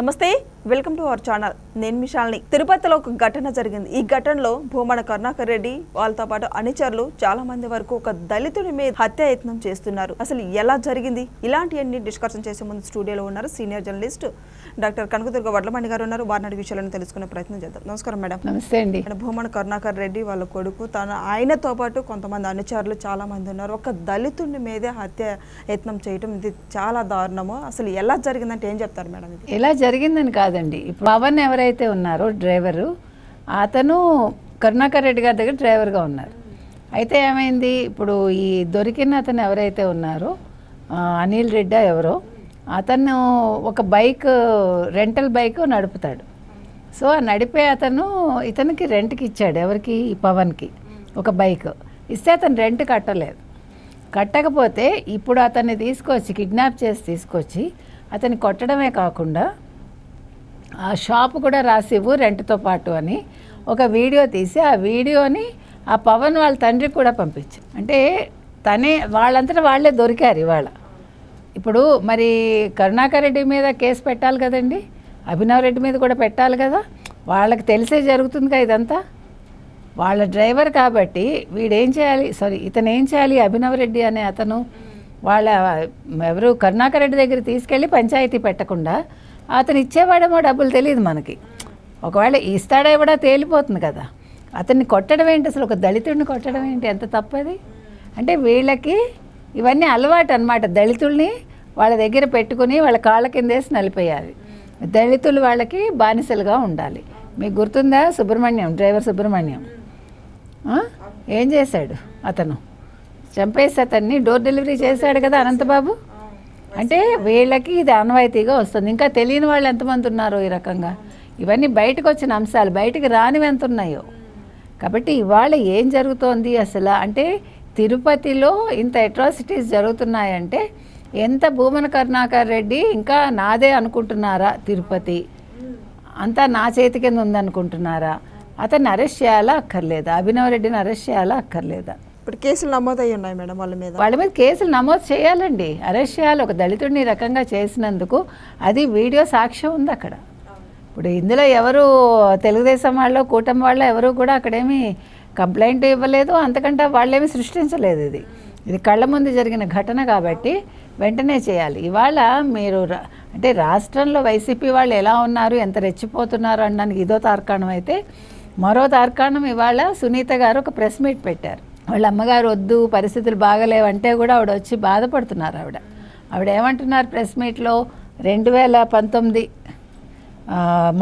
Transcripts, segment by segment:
నమస్తే welcome to our channel. నేను మిషాల్ని తిరుపతిలో ఒక ఘటన జరిగింది. ఈ ఘటనలో భూమన కరుణాకర్ రెడ్డి వాళ్ళతో పాటు అనుచరులు చాలా మంది వరకు ఒక దళితుడి మీద హత్య యత్నం చేస్తున్నారు. అసలు ఎలా జరిగింది? ఇలాంటివన్నీ డిస్కషన్ చేసే ముందు స్టూడియోలో ఉన్నారు senior journalist doctor Kanakadurga Vadlamani గారు ఉన్నారు. వారిని అడిగి విషయాలను తెలుసుకునే ప్రయత్నం చేద్దాం. నమస్కారం మేడం. నమస్తే అండి. భూమన కరుణాకర్ రెడ్డి వాళ్ళ కొడుకు తన ఆయనతో పాటు కొంతమంది అనుచరులు చాలా మంది ఉన్నారు. ఒక దళితుడి మీదే హత్య యత్నం చేయటం ఇది చాలా దారుణము. అసలు ఎలా జరిగిందంటే ఏం చెప్తారు మేడం ఇది? ఎలా జరిగిందని కాదండి. ఇప్పుడు పవన్ ఎవరైతే ఉన్నారో డ్రైవరు అతను కరుణాకర్ రెడ్డి గారి దగ్గర డ్రైవర్గా ఉన్నారు. అయితే ఏమైంది? ఇప్పుడు ఈ దొరికిన అతను ఎవరైతే ఉన్నారో అనిల్ రెడ్డి ఎవరో అతను ఒక బైక్ రెంటల్ బైక్ నడుపుతాడు. సో ఆ నడిపే అతను ఇతనికి రెంట్కి ఇచ్చాడు ఎవరికి? ఈ పవన్కి ఒక బైక్. ఇస్తే అతను రెంట్ కట్టలేదు. కట్టకపోతే ఇప్పుడు అతన్ని తీసుకొచ్చి కిడ్నాప్ చేసి తీసుకొచ్చి అతన్ని కొట్టడమే కాకుండా ఆ షాప్ కూడా రాసివ్వు రెంట్తో పాటు అని. ఒక వీడియో తీసి ఆ వీడియోని ఆ పవన్ వాళ్ళ తండ్రికి కూడా పంపించారు అంటే తనే వాళ్ళంతటా వాళ్ళే దొరికారు ఇవాళ. ఇప్పుడు మరి కరుణాకర్ రెడ్డి మీద కేసు పెట్టాలి కదండి? అభినవ్ రెడ్డి మీద కూడా పెట్టాలి కదా? వాళ్ళకి తెలిసే జరుగుతుంది కదా ఇదంతా? వాళ్ళ డ్రైవర్ కాబట్టి వీడేం చేయాలి? సారీ ఇతను ఏం చేయాలి? అభినవ్ రెడ్డి అనే అతను వాళ్ళ ఎవరు కరుణాకర్ రెడ్డి దగ్గర తీసుకెళ్ళి పంచాయతీ పెట్టకుండా అతను ఇచ్చేవాడేమో డబ్బులు తెలియదు మనకి. ఒకవేళ ఇస్తాడా తేలిపోతుంది కదా. అతన్ని కొట్టడం ఏంటి అసలు? ఒక దళితుడిని కొట్టడం ఏంటి? ఎంత తప్పది అంటే వీళ్ళకి ఇవన్నీ అలవాటు అనమాట దళితుల్ని వాళ్ళ దగ్గర పెట్టుకుని వాళ్ళ కాళ్ళ కిందేసి నలిపేయాలి. దళితులు వాళ్ళకి బానిసలుగా ఉండాలి. మీకు గుర్తుందా? సుబ్రహ్మణ్యం డ్రైవర్ సుబ్రహ్మణ్యం. ఏం చేశాడు అతను? చంపేసి అతన్ని డోర్ డెలివరీ చేశాడు కదా అనంతబాబు? అంటే వీళ్ళకి ఇది ఆనవాయితీగా వస్తుంది. ఇంకా తెలియని వాళ్ళు ఎంతమంది ఉన్నారో ఈ రకంగా. ఇవన్నీ బయటకు వచ్చిన అంశాలు. బయటికి రానివి ఎంత ఉన్నాయో. కాబట్టి ఇవాళ ఏం జరుగుతోంది అసలు? అంటే తిరుపతిలో ఇంత అట్రాసిటీస్ జరుగుతున్నాయంటే ఎంత భూమన కరుణాకర్ రెడ్డి ఇంకా నాదే అనుకుంటున్నారా తిరుపతి? అంతా నా చేతి కింద ఉందనుకుంటున్నారా? అతన్ని అరెస్ట్ చేయాలా అక్కర్లేదా? అభినవ్ రెడ్డిని అరెస్ట్ చేయాలా అక్కర్లేదా? ఇప్పుడు కేసులు నమోదయ్యి ఉన్నాయి మేడం వాళ్ళ మీద. వాళ్ళ మీద కేసులు నమోదు చేయాలండి. అరెస్ట్ చేయాలి. ఒక దళితుడిని రకంగా చేసినందుకు అది వీడియో సాక్ష్యం ఉంది అక్కడ. ఇప్పుడు ఇందులో ఎవరు తెలుగుదేశం వాళ్ళు కూటమి వాళ్ళు ఎవరు కూడా అక్కడేమి కంప్లైంట్ ఇవ్వలేదు. అంతకంటే వాళ్ళేమి సృష్టించలేదు ఇది. ఇది కళ్ళ ముందు జరిగిన ఘటన కాబట్టి వెంటనే చేయాలి. ఇవాళ మీరు రా- అంటే రాష్ట్రంలో వైసీపీ వాళ్ళు ఎలా ఉన్నారు ఎంత రెచ్చిపోతున్నారు అనడానికి ఇదో తార్కాణం అయితే మరో తార్కాణం ఇవాళ సునీత గారు ఒక ప్రెస్ మీట్ పెట్టారు. వాళ్ళ అమ్మగారు వద్దు పరిస్థితులు బాగలేవంటే కూడా ఆవిడ వచ్చి బాధపడుతున్నారు ఆవిడ. ఆవిడ ఏమంటున్నారు ప్రెస్ మీట్లో? రెండు వేల పంతొమ్మిది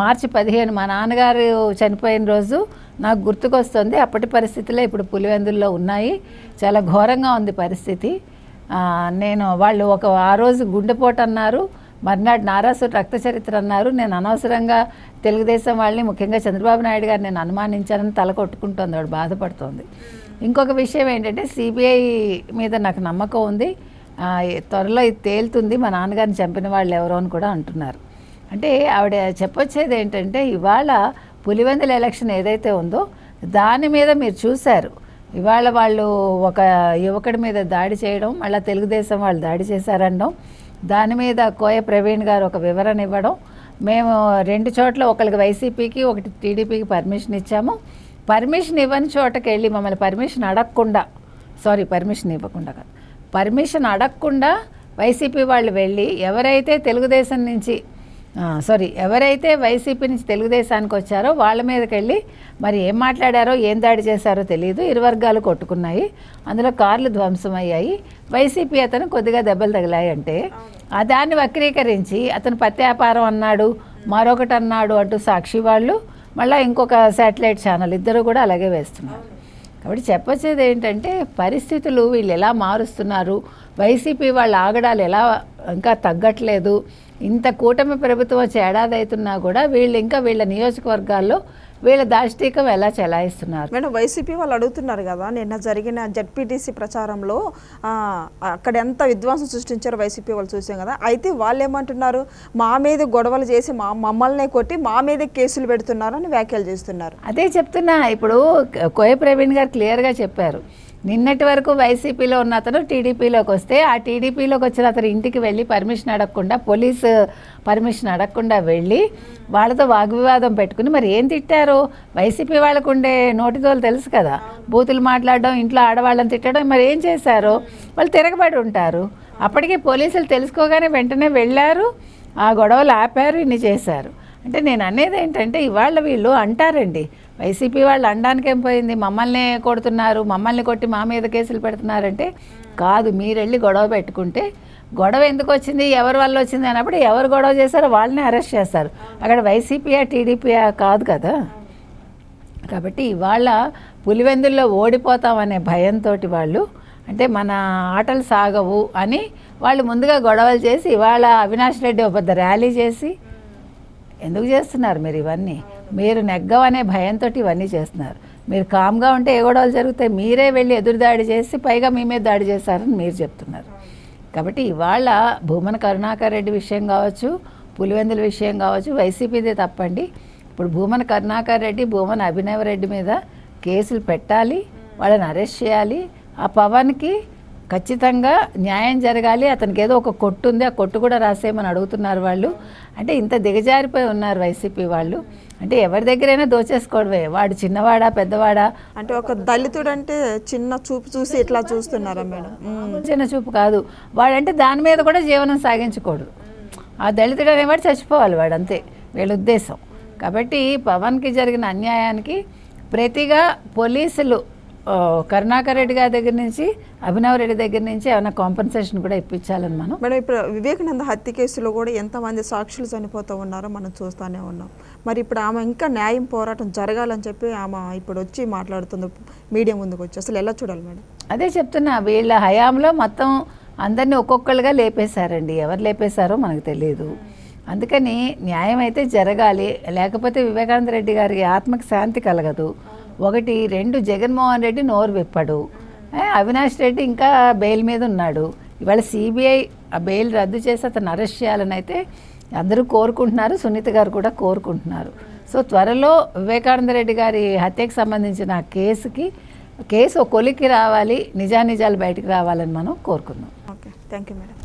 మార్చి పదిహేను మా నాన్నగారు చనిపోయిన రోజు నాకు గుర్తుకొస్తుంది. అప్పటి పరిస్థితులే ఇప్పుడు పులివెందుల్లో ఉన్నాయి. చాలా ఘోరంగా ఉంది పరిస్థితి. నేను వాళ్ళు ఒక ఆ రోజు గుండెపోటు అన్నారు. మర్నాడు నారాసుడు రక్త చరిత్ర అన్నారు. నేను అనవసరంగా తెలుగుదేశం వాళ్ళని ముఖ్యంగా చంద్రబాబు నాయుడు గారు నేను అనుమానించానని తల కొట్టుకుంటోంది. ఆవిడ బాధపడుతోంది. ఇంకొక విషయం ఏంటంటే సిబిఐ మీద నాకు నమ్మకం ఉంది. త్వరలో ఇది తేలుతుంది. మా నాన్నగారిని చంపిన వాళ్ళు ఎవరో అని కూడా అంటున్నారు. అంటే ఆవిడ చెప్పొచ్చేది ఏంటంటే ఇవాళ పులివెందుల ఎలక్షన్ ఏదైతే ఉందో దాని మీద మీరు చూశారు. ఇవాళ వాళ్ళు ఒక యువకుడి మీద దాడి చేయడం మళ్ళీ తెలుగుదేశం వాళ్ళు దాడి చేశారనడం దాని మీద కోయ ప్రవీణ్ గారు ఒక వివరణ ఇవ్వడం మేము రెండు చోట్ల ఒకరికి వైసీపీకి ఒకటి టీడీపీకి పర్మిషన్ ఇచ్చాము. పర్మిషన్ ఇవ్వని చోటకి వెళ్ళి మమ్మల్ని పర్మిషన్ అడగకుండా సారీ పర్మిషన్ ఇవ్వకుండా కాదు. పర్మిషన్ అడగకుండా వైసీపీ వాళ్ళు వెళ్ళి ఎవరైతే తెలుగుదేశం నుంచి సారీ ఎవరైతే వైసీపీ నుంచి తెలుగుదేశానికి వచ్చారో వాళ్ళ మీదకి వెళ్ళి మరి ఏం మాట్లాడారో ఏం దాడి చేశారో తెలియదు. ఇరు వర్గాలు కొట్టుకున్నాయి. అందులో కార్లు ధ్వంసమయ్యాయి. వైసీపీ అతను కొద్దిగా దెబ్బలు తగిలాయి అంటే ఆ దాన్ని వక్రీకరించి అతను పత్తి వ్యాపారం అన్నాడు మరొకటి అన్నాడు అంటూ సాక్షి వాళ్ళు మళ్ళీ ఇంకొక శాటిలైట్ ఛానల్ ఇద్దరు కూడా అలాగే వేస్తున్నారు. కాబట్టి చెప్పొచ్చేది ఏంటంటే పరిస్థితులు వీళ్ళు ఎలా మారుస్తున్నారు వైసీపీ వాళ్ళ ఆగడాలు ఎలా ఇంకా తగ్గట్లేదు ఇంత కూటమి ప్రభుత్వం చేడాదవుతున్నా కూడా వీళ్ళు ఇంకా వీళ్ళ నియోజకవర్గాల్లో వీళ్ళ దాష్టీకం ఎలా చెలాయిస్తున్నారు? మేడం వైసీపీ వాళ్ళు అడుగుతున్నారు కదా నిన్న జరిగిన జడ్పీటీసీ ప్రచారంలో అక్కడ ఎంత విధ్వంసం సృష్టించారో వైసీపీ వాళ్ళు చూసాం కదా అయితే వాళ్ళు ఏమంటున్నారు మా మీద గొడవలు చేసి మా మమ్మల్ని కొట్టి మా మీద కేసులు పెడుతున్నారు అని వ్యాఖ్యలు చేస్తున్నారు. అదే చెప్తున్నా ఇప్పుడు కోయ ప్రవీణ్ గారు క్లియర్గా చెప్పారు. నిన్నటి వరకు వైసీపీలో ఉన్న అతను టీడీపీలోకి వస్తే ఆ టీడీపీలోకి వచ్చిన అతను ఇంటికి వెళ్ళి పర్మిషన్ అడగకుండా పోలీసు పర్మిషన్ అడగకుండా వెళ్ళి వాళ్ళతో వాగ్వివాదం పెట్టుకుని మరి ఏం తిట్టారు? వైసీపీ వాళ్ళకు ఉండే నోటితోలు తెలుసు కదా. బూతులు మాట్లాడడం ఇంట్లో ఆడవాళ్ళని తిట్టడం మరి ఏం చేశారు? వాళ్ళు తిరగబడి ఉంటారు. అప్పటికే పోలీసులు తెలుసుకోగానే వెంటనే వెళ్ళారు ఆ గొడవలు ఆపారు ఇన్ని చేశారు. అంటే నేను అనేది ఏంటంటే ఇవాళ వీళ్ళు అంటారండి వైసీపీ వాళ్ళు అనడానికేం పోయింది? మమ్మల్ని కొడుతున్నారు మమ్మల్ని కొట్టి మా మీద కేసులు పెడుతున్నారంటే కాదు మీరెళ్ళి గొడవ పెట్టుకుంటే గొడవ ఎందుకు వచ్చింది? ఎవరి వల్ల వచ్చింది? అన్నప్పుడు ఎవరు గొడవ చేశారో వాళ్ళని అరెస్ట్ చేస్తారు. అక్కడ వైసీపీయా టీడీపీయా కాదు కదా? కాబట్టి ఇవాళ పులివెందుల్లో ఓడిపోతామనే భయంతో వాళ్ళు అంటే మన ఆటలు సాగవు అని వాళ్ళు ముందుగా గొడవలు చేసి ఇవాళ అవినాష్ రెడ్డి ఒక పెద్ద ర్యాలీ చేసి ఎందుకు చేస్తున్నారు మీరు ఇవన్నీ? మీరు నెగ్గవనే భయంతో ఇవన్నీ చేస్తున్నారు. మీరు కామ్గా ఉంటే ఏ గొడవలు జరుగుతాయి? మీరే వెళ్ళి ఎదురు దాడి చేసి పైగా మీ మీద దాడి చేశారని మీరు చెప్తున్నారు. కాబట్టి ఇవాళ భూమన కరుణాకర్ రెడ్డి విషయం కావచ్చు పులివెందుల విషయం కావచ్చు వైసీపీదే తప్పండి. ఇప్పుడు భూమన కరుణాకర్ రెడ్డి భూమన అభినవ రెడ్డి మీద కేసులు పెట్టాలి వాళ్ళని అరెస్ట్ చేయాలి. ఆ పవన్కి ఖచ్చితంగా న్యాయం జరగాలి. అతనికి ఏదో ఒక కొట్టు ఉంది. ఆ కొట్టు కూడా రాసేయమని అడుగుతున్నారు వాళ్ళు. అంటే ఇంత దిగజారిపోయి ఉన్నారు వైసీపీ వాళ్ళు. అంటే ఎవరి దగ్గరైనా దోచేసుకోవడమే. వాడు చిన్నవాడా పెద్దవాడా? అంటే ఒక దళితుడు అంటే చిన్న చూపు చూసి ఇట్లా చూస్తున్నారా మేడం. చిన్న చూపు కాదు. వాడంటే దాని మీద కూడా జీవనం సాగించకూడదు ఆ దళితుడు అనేవాడు చచ్చిపోవాలి వాడు అంతే వీళ్ళ ఉద్దేశం. కాబట్టి పవన్కి జరిగిన అన్యాయానికి ప్రతిగా పోలీసులు కరుణాకర్ రెడ్డి గారి దగ్గర నుంచి అభినవ్ రెడ్డి దగ్గర నుంచి ఏమైనా కాంపన్సేషన్ కూడా ఇప్పించాలని మనం? మేడం ఇప్పుడు వివేకానంద హత్య కేసులో కూడా ఎంతమంది సాక్షులు చనిపోతూ ఉన్నారో మనం చూస్తూనే ఉన్నాం. మరి ఇప్పుడు ఆమె ఇంకా న్యాయం పోరాటం జరగాలని చెప్పి ఆమె ఇప్పుడు వచ్చి మాట్లాడుతుంది మీడియా ముందుకు వచ్చి. అసలు ఎలా చూడాలి మేడం? అదే చెప్తున్నా వీళ్ళ హయాంలో మొత్తం అందరినీ ఒక్కొక్కరుగా లేపేశారండి. ఎవరు లేపేశారో మనకు తెలియదు. అందుకని న్యాయం అయితే జరగాలి. లేకపోతే వివేకానంద రెడ్డి గారికి ఆత్మకి శాంతి కలగదు. ఒకటి రెండు జగన్మోహన్ రెడ్డి నోరు విప్పడు. అవినాష్ రెడ్డి ఇంకా బెయిల్ మీద ఉన్నాడు. ఇవాళ సిబిఐ ఆ బెయిల్ రద్దు చేసి అతను అరెస్ట్ చేయాలని అయితే అందరూ కోరుకుంటున్నారు సునీత గారు కూడా కోరుకుంటున్నారు. సో త్వరలో వివేకానంద రెడ్డి గారి హత్యకు సంబంధించిన కేసుకి కేసు ఒక కొలికి రావాలి నిజానిజాలు బయటికి రావాలని మనం కోరుకుందాం. Okay thank you madam.